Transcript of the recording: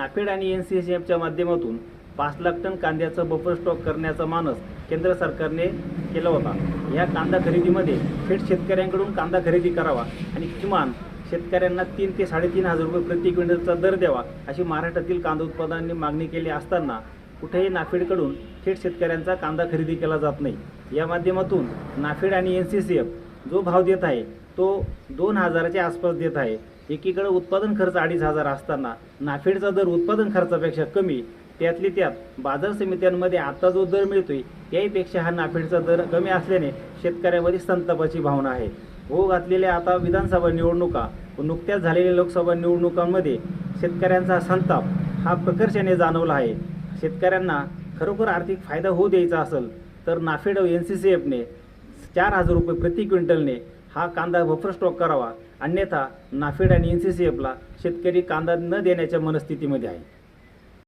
नाफेड आणि N C C एफच्या माध्यमातून पाच लाख टन कांद्याचं बफर स्टॉक करण्याचा मानस केंद्र सरकारने केला होता. या कांदा खरेदीमध्ये थेट शेतकऱ्यांकडून कांदा खरेदी करावा आणि किमान शेतकऱ्यांना तीन ते साडेतीन हजार रुपये प्रति क्विंटलचा दर द्यावा अशी महाराष्ट्रातील कांदा उत्पादनांनी मागणी केली असताना कुठेही नाफेडकडून थेट शेतकऱ्यांचा कांदा खरेदी केला जात नाही. या माध्यमातून नाफेड आणि एन सी सी एफ जो भाव देत आहे तो दोन हजाराच्या आसपास देत आहे. एकीकडे उत्पादन खर्च अडीच हजार असताना नाफेडचा दर उत्पादन खर्चापेक्षा कमी त्यातली त्यात बाजार समित्यांमध्ये आता जो दर मिळतोय त्याहीपेक्षा हा नाफेडचा दर कमी असल्याने शेतकऱ्यामध्ये संतापाची भावना आहे. हो घातलेल्या आता विधानसभा निवडणुका व नुकत्याच झालेल्या लोकसभा निवडणुकांमध्ये शेतकऱ्यांचा संताप हा प्रकर्षाने जाणवला आहे. शेतकऱ्यांना खरोखर आर्थिक फायदा होऊ द्यायचा असेल तर नाफेड एन सी सी एफने चार हजार रुपये प्रति क्विंटलने हा कांदा बफर स्टॉक करावा. अन्यथा नाफेड आणि एन सी सी एफला शेतकरी कांदा न देण्याच्या मनस्थितीमध्ये आहे.